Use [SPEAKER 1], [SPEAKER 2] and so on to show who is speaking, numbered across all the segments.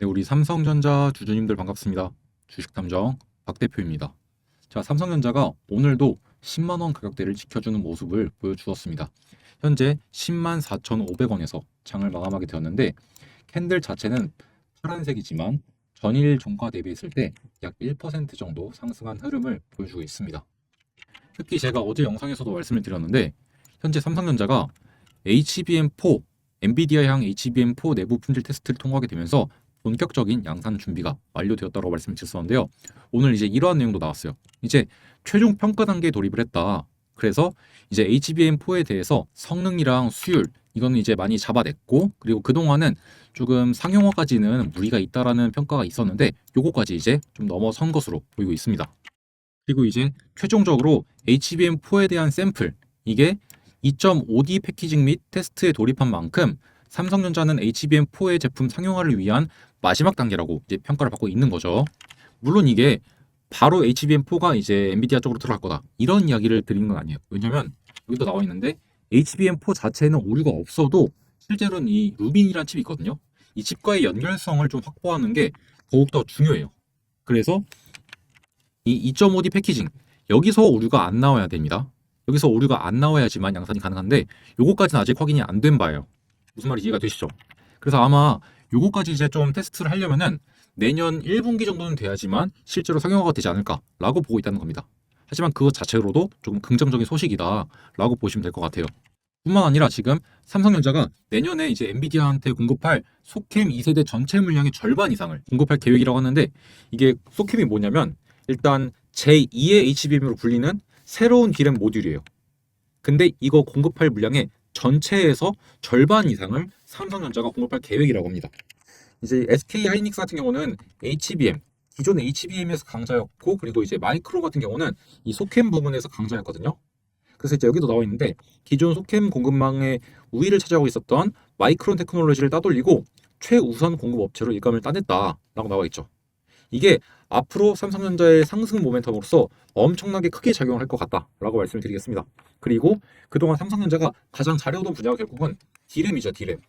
[SPEAKER 1] 네, 우리 삼성전자 주주님들 반갑습니다. 주식탐정 박 대표입니다. 자, 삼성전자가 오늘도 10만 원 가격대를 지켜주는 모습을 보여주었습니다. 현재 10만 4,500원에서 장을 마감하게 되었는데 캔들 자체는 파란색이지만 전일 종가 대비했을 때 약 1% 정도 상승한 흐름을 보여주고 있습니다. 특히 제가 어제 영상에서도 말씀을 드렸는데 현재 삼성전자가 HBM4 엔비디아향 HBM4 내부 품질 테스트를 통과하게 되면서 본격적인 양산 준비가 완료되었다고 말씀을 드렸었는데요. 오늘 이제 이러한 내용도 나왔어요. 이제 최종 평가 단계에 돌입을 했다. 그래서 이제 HBM4에 대해서 성능이랑 수율 이거는 이제 많이 잡아냈고 그리고 그동안은 조금 상용화까지는 무리가 있다라는 평가가 있었는데 요거까지 이제 좀 넘어선 것으로 보이고 있습니다. 그리고 이제 최종적으로 HBM4에 대한 샘플 이게 2.5D 패키징 및 테스트에 돌입한 만큼 삼성전자는 HBM4의 제품 상용화를 위한 마지막 단계라고 이제 평가를 받고 있는 거죠. 물론 이게 바로 HBM4가 이제 엔비디아 쪽으로 들어갈 거다. 이런 이야기를 드리는 건 아니에요. 왜냐면 여기도 나와 있는데 HBM4 자체에는 오류가 없어도 실제로는 이 루빈이라는 칩이 있거든요. 이 칩과의 연결성을 좀 확보하는 게 더욱더 중요해요. 그래서 이 2.5D 패키징 여기서 오류가 안 나와야 됩니다. 여기서 오류가 안 나와야지만 양산이 가능한데 요거까지는 아직 확인이 안 된 바예요. 무슨 말인지 이해가 되시죠? 그래서 아마 요거까지 이제 좀 테스트를 하려면은 내년 1분기 정도는 돼야지만 실제로 상용화가 되지 않을까라고 보고 있다는 겁니다. 하지만 그것 자체로도 조금 긍정적인 소식이다라고 보시면 될 것 같아요. 뿐만 아니라 지금 삼성전자가 내년에 이제 엔비디아한테 공급할 소캠 2세대 전체 물량의 절반 이상을 공급할 계획이라고 하는데 이게 소캠이 뭐냐면 일단 제2의 HBM으로 불리는 새로운 디램 모듈이에요. 근데 이거 공급할 물량의 전체에서 절반 이상을 삼성전자가 공급할 계획이라고 합니다. 이제 SK 하이닉스 같은 경우는 HBM 기존 HBM에서 강자였고 그리고 이제 마이크로 같은 경우는 이 소캠 부분에서 강자였거든요. 그래서 이제 여기도 나와 있는데 기존 소캠 공급망의 우위를 차지하고 있었던 마이크론 테크놀로지를 따돌리고 최우선 공급 업체로 일감을 따냈다라고 나와 있죠. 이게 앞으로 삼성전자의 상승 모멘텀으로서 엄청나게 크게 작용을 할것 같다라고 말씀을 드리겠습니다. 그리고 그동안 삼성전자가 가장 잘해오던 분야가 결국은 D램이죠, D램.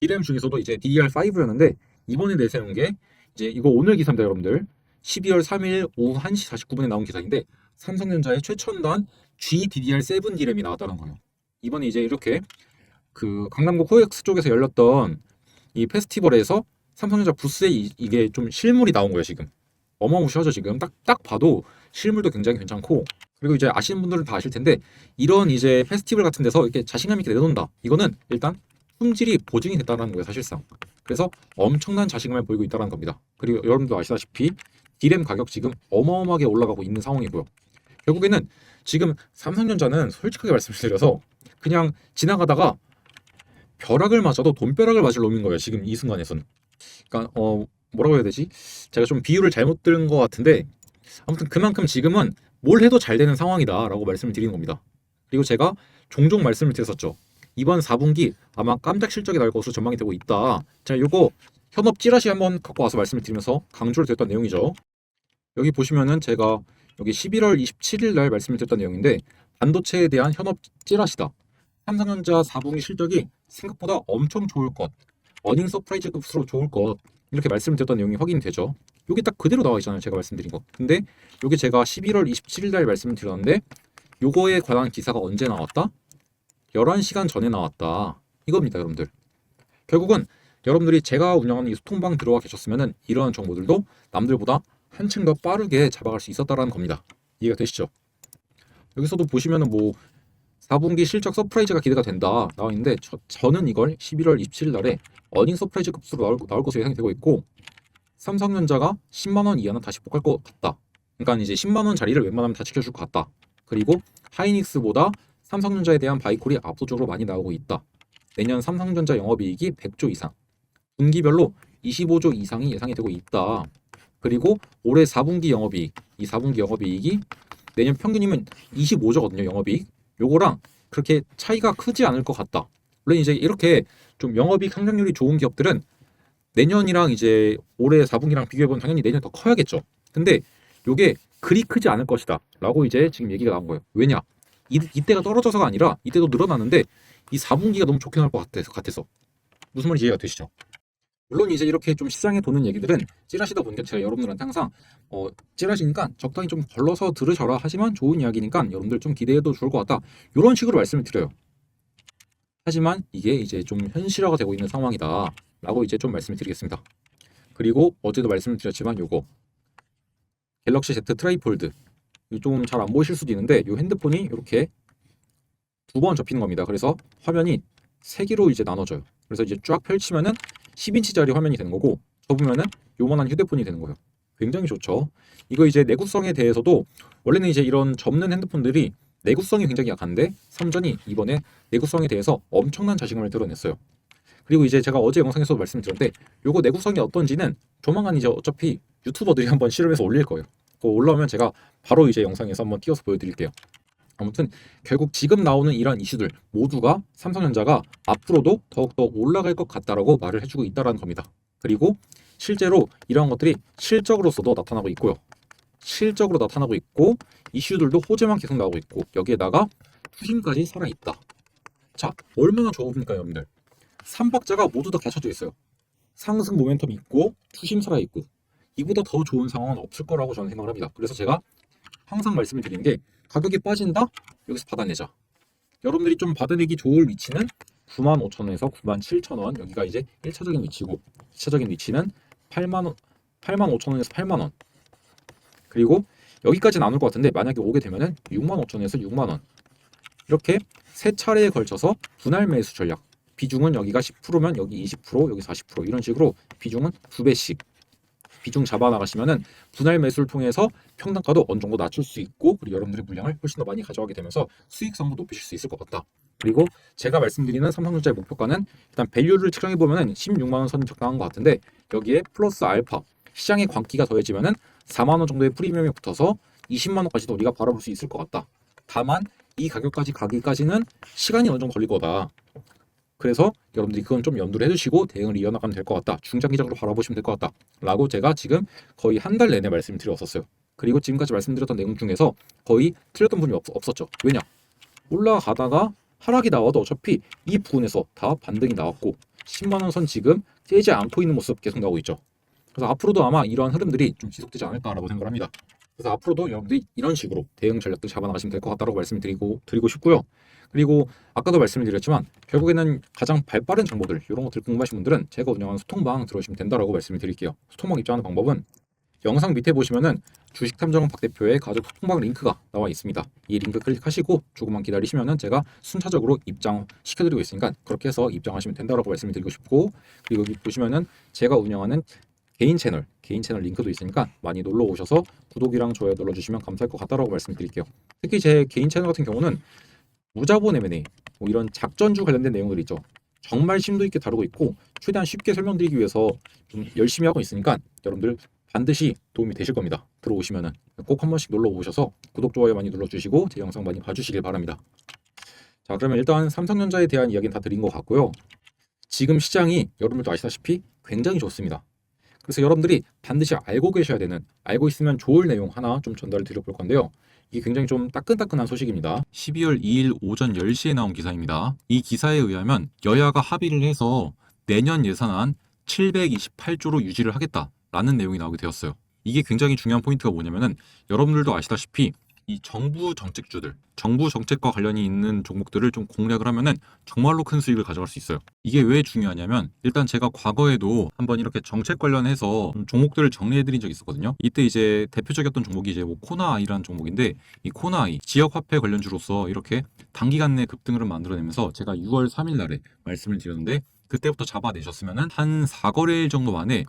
[SPEAKER 1] D램 중에서도 이제 DDR5였는데 이번에 내세운 게 이제 이거 오늘 기사입니다, 여러분들. 12월 3일 오후 1시 49분에 나온 기사인데 삼성전자의 최첨단 GDDR7 D램이 나왔다는 거예요. 이번에 이제 이렇게 그 강남구 코엑스 쪽에서 열렸던 이 페스티벌에서 삼성전자 부스에 이, 이게 좀 실물이 나온 거예요, 지금. 어마무시하죠, 지금. 딱, 딱 봐도 실물도 굉장히 괜찮고. 그리고 이제 아시는 분들은 다 아실 텐데, 이런 이제 페스티벌 같은 데서 이렇게 자신감 있게 내놓는다. 이거는 일단 품질이 보증이 됐다는 거예요, 사실상. 그래서 엄청난 자신감을 보이고 있다는 겁니다. 그리고 여러분도 아시다시피 디램 가격 지금 어마어마하게 올라가고 있는 상황이고요. 결국에는 지금 삼성전자는 솔직하게 말씀드려서 그냥 지나가다가 벼락을 맞아도 돈벼락을 맞을 놈인 거예요. 지금 이 순간에서는. 그러니까 어 뭐라고 해야 되지? 제가 좀 비유를 잘못 들은 것 같은데 아무튼 그만큼 지금은 뭘 해도 잘 되는 상황이다라고 말씀을 드리는 겁니다. 그리고 제가 종종 말씀을 드렸었죠. 이번 4분기 아마 깜짝 실적이 날 것으로 전망이 되고 있다. 자, 요거 현업 찌라시 한번 갖고 와서 말씀을 드리면서 강조를 드렸던 내용이죠. 여기 보시면은 제가 여기 11월 27일 날 말씀을 드렸던 내용인데 반도체에 대한 현업 찌라시다. 삼성전자 4분기 실적이 생각보다 엄청 좋을 것. 어닝 서프라이즈급으로 좋을 것. 이렇게 말씀드렸던 내용이 확인이 되죠. 여기 딱 그대로 나와 있잖아요. 제가 말씀드린 거. 근데 여기 제가 11월 27일 날 말씀을 드렸는데 요거에 관한 기사가 언제 나왔다? 11시간 전에 나왔다. 이겁니다, 여러분들. 결국은 여러분들이 제가 운영하는 이 소통방 들어와 계셨으면은 이런 정보들도 남들보다 한층 더 빠르게 잡아갈 수 있었다라는 겁니다. 이해가 되시죠? 여기서도 보시면은 뭐 4분기 실적 서프라이즈가 기대가 된다 나와 있는데 저, 저는 이걸 11월 27일 날에 어닝 서프라이즈 급수로 나올, 나올 것으로 예상이 되고 있고 삼성전자가 10만 원 이하는 다시 복할 것 같다. 그러니까 이제 10만 원 자리를 웬만하면 다 지켜줄 것 같다. 그리고 하이닉스보다 삼성전자에 대한 바이콜이 압도적으로 많이 나오고 있다. 내년 삼성전자 영업이익이 100조 이상, 분기별로 25조 이상이 예상이 되고 있다. 그리고 올해 4분기 영업이익, 이 4분기 영업이익이 내년 평균이면 25조거든요, 영업이익. 요거랑 그렇게 차이가 크지 않을 것 같다. 물론 이제 이렇게 좀 영업이익 성장률이 좋은 기업들은 내년이랑 이제 올해 4분기랑 비교해보면 당연히 내년 더 커야겠죠. 근데 요게 그리 크지 않을 것이다. 라고 이제 지금 얘기가 나온 거예요. 왜냐? 이, 이때가 떨어져서가 아니라 이때도 늘어나는데 이 4분기가 너무 좋게 나올 것 같아서, 같아서. 무슨 말인지 이해가 되시죠? 물론 이제 이렇게 좀 시장에 도는 얘기들은 찌라시다 보니까 제가 여러분들한테 항상 어, 찌라시니까 적당히 좀 걸러서 들으셔라 하지만 좋은 이야기니까 여러분들 좀 기대해도 좋을 것 같다. 이런 식으로 말씀을 드려요. 하지만 이게 이제 좀 현실화가 되고 있는 상황이다. 라고 이제 좀 말씀을 드리겠습니다. 그리고 어제도 말씀을 드렸지만 요거 갤럭시 Z 트라이폴드 좀 잘 안 보이실 수도 있는데 이 핸드폰이 이렇게 두 번 접히는 겁니다. 그래서 화면이 세 개로 이제 나눠져요. 그래서 이제 쫙 펼치면은 10인치짜리 화면이 되는 거고 접으면은 요만한 휴대폰이 되는 거예요. 굉장히 좋죠. 이거 이제 내구성에 대해서도 원래는 이제 이런 접는 핸드폰들이 내구성이 굉장히 약한데 삼전이 이번에 내구성에 대해서 엄청난 자신감을 드러냈어요. 그리고 이제 제가 어제 영상에서도 말씀드렸는데 요거 내구성이 어떤지는 조만간 이제 어차피 유튜버들이 한번 실험해서 올릴 거예요. 그거 올라오면 제가 바로 이제 영상에서 한번 띄워서 보여드릴게요. 아무튼 결국 지금 나오는 이러한 이슈들 모두가 삼성전자가 앞으로도 더욱더 올라갈 것 같다라고 말을 해주고 있다라는 겁니다. 그리고 실제로 이러한 것들이 실적으로서도 나타나고 있고요. 실적으로 나타나고 있고 이슈들도 호재만 계속 나오고 있고 여기에다가 투심까지 살아있다. 자 얼마나 좋습니까 여러분들? 삼박자가 모두 다 갖춰져 있어요. 상승 모멘텀 있고 투심 살아있고 이보다 더 좋은 상황은 없을 거라고 저는 생각을 합니다. 그래서 제가 항상 말씀을 드리는 게 가격이 빠진다? 여기서 받아내자. 여러분들이 좀 받아내기 좋을 위치는 95,000원에서 97,000원. 여기가 이제 1차적인 위치고 2차적인 위치는 8만 원 85,000원에서 8만 원. 그리고 여기까지 나눌 것 같은데 만약에 오게 되면은 65,000원에서 6만 원. 이렇게 세 차례에 걸쳐서 분할 매수 전략. 비중은 여기가 10%면 여기 20% 여기 40% 이런 식으로 비중은 두 배씩 비중 잡아 나가시면은 분할 매수를 통해서 평단가도 어느 정도 낮출 수 있고 그리고 여러분들의 물량을 훨씬 더 많이 가져가게 되면서 수익성도 높이실 수 있을 것 같다. 그리고 제가 말씀드리는 삼성전자의 목표가는 일단 밸류를 측정해 보면은 16만 원 선이 적당한 것 같은데 여기에 플러스 알파 시장의 광기가 더해지면은 4만 원 정도의 프리미엄이 붙어서 20만 원까지도 우리가 바라볼 수 있을 것 같다. 다만 이 가격까지 가기까지는 시간이 어느 정도 걸릴 거다. 그래서 여러분들이 그건 좀 염두를 해주시고 대응을 이어나가면 될 것 같다. 중장기적으로 바라보시면 될 것 같다. 라고 제가 지금 거의 한 달 내내 말씀을 드렸었어요. 그리고 지금까지 말씀드렸던 내용 중에서 거의 틀렸던 분이 없, 없었죠. 왜냐? 올라가다가 하락이 나와도 어차피 이 부분에서 다 반등이 나왔고 10만 원 선 지금 깨지 않고 있는 모습 계속 나오고 있죠. 그래서 앞으로도 아마 이러한 흐름들이 좀 지속되지 않을까라고 생각을 합니다. 그래서 앞으로도 여러분들이 이런 식으로 대응 전략들 잡아나가시면 될 것 같다고 말씀을 드리고 드리고 싶고요. 그리고 아까도 말씀을 드렸지만 결국에는 가장 발빠른 정보들 이런 것들 궁금하신 분들은 제가 운영하는 소통방 들어오시면 된다라고 말씀을 드릴게요. 소통방 입장하는 방법은 영상 밑에 보시면은 주식 탐정 박 대표의 가족 소통방 링크가 나와 있습니다. 이 링크 클릭하시고 조금만 기다리시면은 제가 순차적으로 입장 시켜드리고 있으니까 그렇게 해서 입장하시면 된다라고 말씀을 드리고 싶고 그리고 여기 보시면은 제가 운영하는 개인 채널, 개인 채널 링크도 있으니까 많이 놀러 오셔서 구독이랑 좋아요 눌러주시면 감사할 것 같다라고 말씀드릴게요. 특히 제 개인 채널 같은 경우는 무자본 M&A 뭐 이런 작전주 관련된 내용들 있죠. 정말 심도 있게 다루고 있고 최대한 쉽게 설명드리기 위해서 좀 열심히 하고 있으니까 여러분들 반드시 도움이 되실 겁니다. 들어오시면은 꼭 한 번씩 놀러 오셔서 구독 좋아요 많이 눌러주시고 제 영상 많이 봐주시길 바랍니다. 자 그러면 일단 삼성전자에 대한 이야기는 다 드린 것 같고요. 지금 시장이 여러분들도 아시다시피 굉장히 좋습니다. 그래서 여러분들이 반드시 알고 계셔야 되는 알고 있으면 좋을 내용 하나 좀 전달을 드려볼 건데요. 이게 굉장히 좀 따끈따끈한 소식입니다. 12월 2일 오전 10시에 나온 기사입니다. 이 기사에 의하면 여야가 합의를 해서 내년 예산안 728조로 유지를 하겠다라는 내용이 나오게 되었어요. 이게 굉장히 중요한 포인트가 뭐냐면은 여러분들도 아시다시피 이 정부 정책주들, 정부 정책과 관련이 있는 종목들을 좀 공략을 하면은 정말로 큰 수익을 가져갈 수 있어요. 이게 왜 중요하냐면 일단 제가 과거에도 한번 이렇게 정책 관련해서 좀 종목들을 정리해드린 적이 있었거든요. 이때 이제 대표적이었던 종목이 이제 뭐 코나아이라는 종목인데 이 코나아이 지역 화폐 관련주로서 이렇게 단기간 내 급등을 만들어내면서 제가 6월 3일 날에 말씀을 드렸는데 그때부터 잡아내셨으면은 한 4거래일 정도 만에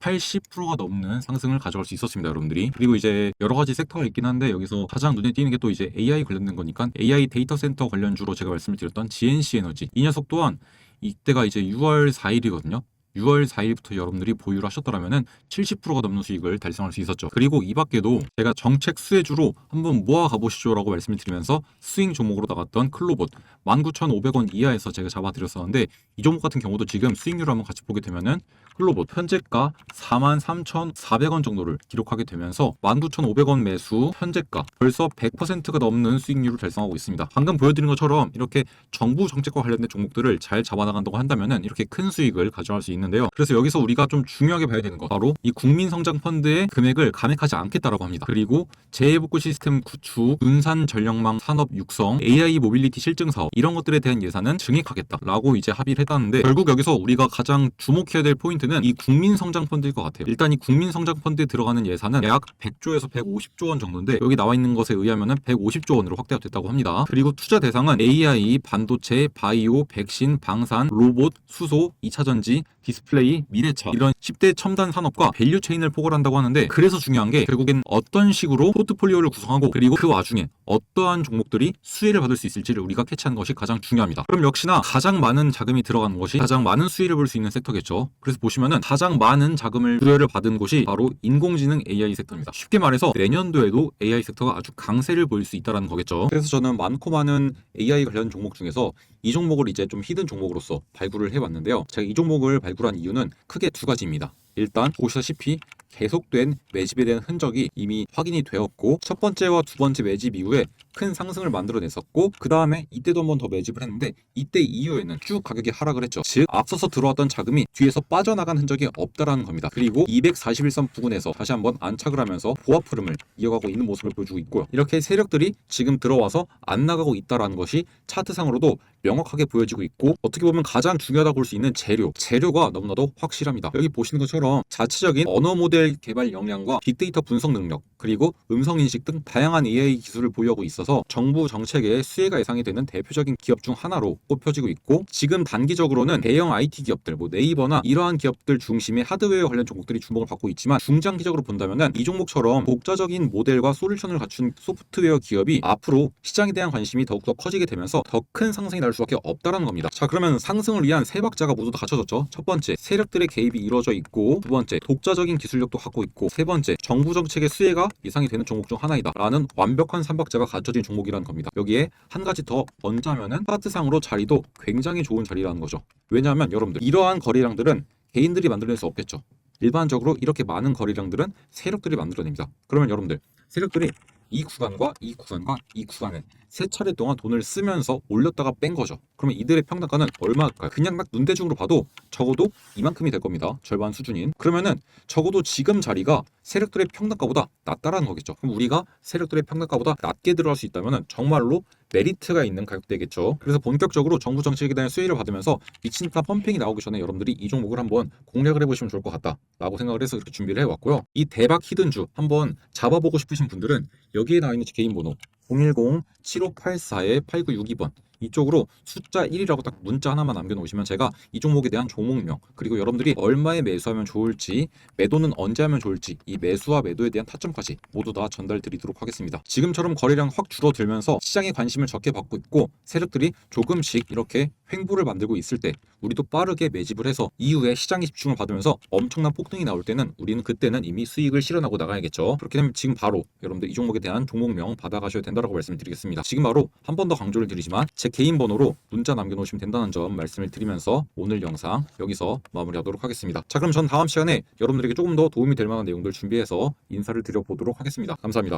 [SPEAKER 1] 80%가 넘는 상승을 가져갈 수 있었습니다, 여러분들이. 그리고 이제 여러 가지 섹터가 있긴 한데 여기서 가장 눈에 띄는 게 또 이제 AI 관련된 거니까 AI 데이터 센터 관련주로 제가 말씀을 드렸던 GNC 에너지. 이 녀석 또한 이때가 이제 6월 4일이거든요. 6월 4일부터 여러분들이 보유를 하셨더라면은 70%가 넘는 수익을 달성할 수 있었죠. 그리고 이 밖에도 제가 정책 수혜주로 한번 모아 가 보시죠 라고 말씀을 드리면서 스윙 종목으로 나갔던 클로봇 19,500원 이하에서 제가 잡아드렸었는데 이 종목 같은 경우도 지금 수익률을 한번 같이 보게 되면은 클로봇 현재가 43,400원 정도를 기록하게 되면서 19,500원 매수 현재가 벌써 100%가 넘는 수익률을 달성하고 있습니다. 방금 보여드린 것처럼 이렇게 정부 정책과 관련된 종목들을 잘 잡아나간다고 한다면은 이렇게 큰 수익을 가져갈 수 있는 있는데요. 그래서 여기서 우리가 좀 중요하게 봐야 되는 것 바로 이 국민성장펀드의 금액을 감액하지 않겠다라고 합니다. 그리고 재해복구 시스템 구축, 분산 전력망 산업 육성, AI 모빌리티 실증 사업 이런 것들에 대한 예산은 증액하겠다라고 이제 합의를 했다는데 결국 여기서 우리가 가장 주목해야 될 포인트는 이 국민성장펀드일 것 같아요. 일단 이 국민성장펀드에 들어가는 예산은 약 100조에서 150조 원 정도인데 여기 나와 있는 것에 의하면은 150조 원으로 확대가 됐다고 합니다. 그리고 투자 대상은 AI, 반도체, 바이오, 백신, 방산, 로봇, 수소, 2차 전지, 디스플레이, 미래차 이런 10대 첨단 산업과 밸류 체인을 포괄한다고 하는데 그래서 중요한 게 결국엔 어떤 식으로 포트폴리오를 구성하고 그리고 그 와중에 어떠한 종목들이 수혜를 받을 수 있을지를 우리가 캐치하는 것이 가장 중요합니다. 그럼 역시나 가장 많은 자금이 들어가는 것이 가장 많은 수혜를 볼 수 있는 섹터겠죠. 그래서 보시면은 가장 많은 자금을 수혜를 받은 곳이 바로 인공지능 AI 섹터입니다. 쉽게 말해서 내년도에도 AI 섹터가 아주 강세를 보일 수 있다는 거겠죠. 그래서 저는 많고 많은 AI 관련 종목 중에서 이 종목을 이제 좀 히든 종목으로서 발굴을 해봤는데요. 제가 이 종목을 발굴 한 이유는 크게 두 가지입니다. 일단 보시다시피 계속된 매집에 대한 흔적이 이미 확인이 되었고 첫 번째와 두 번째 매집 이후에 큰 상승을 만들어냈었고 그 다음에 이때도 한 번 더 매집을 했는데 이때 이후에는 쭉 가격이 하락을 했죠. 즉 앞서서 들어왔던 자금이 뒤에서 빠져나간 흔적이 없다라는 겁니다. 그리고 241선 부근에서 다시 한번 안착을 하면서 보합 흐름을 이어가고 있는 모습을 보여주고 있고요. 이렇게 세력들이 지금 들어와서 안 나가고 있다라는 것이 차트상으로도 명확하게 보여지고 있고 어떻게 보면 가장 중요하다고 볼 수 있는 재료 재료가 너무나도 확실합니다. 여기 보시는 것처럼 자체적인 언어 모델 개발 역량과 빅데이터 분석 능력 그리고 음성 인식 등 다양한 AI 기술을 보유하고 있어서 정부 정책에 수혜가 예상이 되는 대표적인 기업 중 하나로 꼽혀지고 있고 지금 단기적으로는 대형 IT 기업들 뭐 네이버나 이러한 기업들 중심의 하드웨어 관련 종목들이 주목을 받고 있지만 중장기적으로 본다면은 이 종목처럼 독자적인 모델과 솔루션을 갖춘 소프트웨어 기업이 앞으로 시장에 대한 관심이 더욱더 커지게 되면서 더 큰 상승이 날 수밖에 없다라는 겁니다. 자 그러면 상승을 위한 세 박자가 모두 다 갖춰졌죠. 첫 번째 세력들의 개입이 이루어져 있고 두 번째 독자적인 기술력도 갖고 있고 세 번째 정부 정책의 수혜가 예상이 되는 종목 중 하나이다 라는 완벽한 삼박자가 갖춰진 종목이라는 겁니다. 여기에 한 가지 더 얹자면은 차트상으로 자리도 굉장히 좋은 자리라는 거죠. 왜냐하면 여러분들 이러한 거래량들은 개인들이 만들어낼 수 없겠죠. 일반적으로 이렇게 많은 거래량들은 세력들이 만들어냅니다. 그러면 여러분들 세력들이 이 구간과 이 구간과 이 구간에 세 차례 동안 돈을 쓰면서 올렸다가 뺀 거죠. 그러면 이들의 평단가는 얼마일까요? 그냥 딱 눈대중으로 봐도 적어도 이만큼이 될 겁니다. 절반 수준인. 그러면은 적어도 지금 자리가 세력들의 평단가보다 낮다라는 거겠죠. 그럼 우리가 세력들의 평단가보다 낮게 들어갈 수 있다면은 정말로 메리트가 있는 가격대겠죠. 그래서 본격적으로 정부 정책에 대한 수혜를 받으면서 미친 듯한 펌핑이 나오기 전에 여러분들이 이 종목을 한번 공략을 해보시면 좋을 것 같다라고 생각을 해서 이렇게 준비를 해왔고요. 이 대박 히든주 한번 잡아보고 싶으신 분들은 여기에 나와 있는 제 개인 번호 010-7584-8962번 이쪽으로 숫자 1이라고 딱 문자 하나만 남겨놓으시면 제가 이 종목에 대한 종목명 그리고 여러분들이 얼마에 매수하면 좋을지 매도는 언제 하면 좋을지 이 매수와 매도에 대한 타점까지 모두 다 전달 드리도록 하겠습니다. 지금처럼 거래량 확 줄어들면서 시장의 관심을 적게 받고 있고 세력들이 조금씩 이렇게 횡보를 만들고 있을 때 우리도 빠르게 매집을 해서 이후에 시장의 집중을 받으면서 엄청난 폭등이 나올 때는 우리는 그때는 이미 수익을 실현하고 나가야겠죠. 그렇게 되면 지금 바로 여러분들 이 종목에 대한 종목명 받아가셔야 된다고 말씀드리겠습니다. 지금 바로 한 번 더 강조를 드리지만 제 개인 번호로 문자 남겨놓으시면 된다는 점 말씀을 드리면서 오늘 영상 여기서 마무리하도록 하겠습니다. 자 그럼 전 다음 시간에 여러분들에게 조금 더 도움이 될 만한 내용들 준비해서 인사를 드려보도록 하겠습니다. 감사합니다.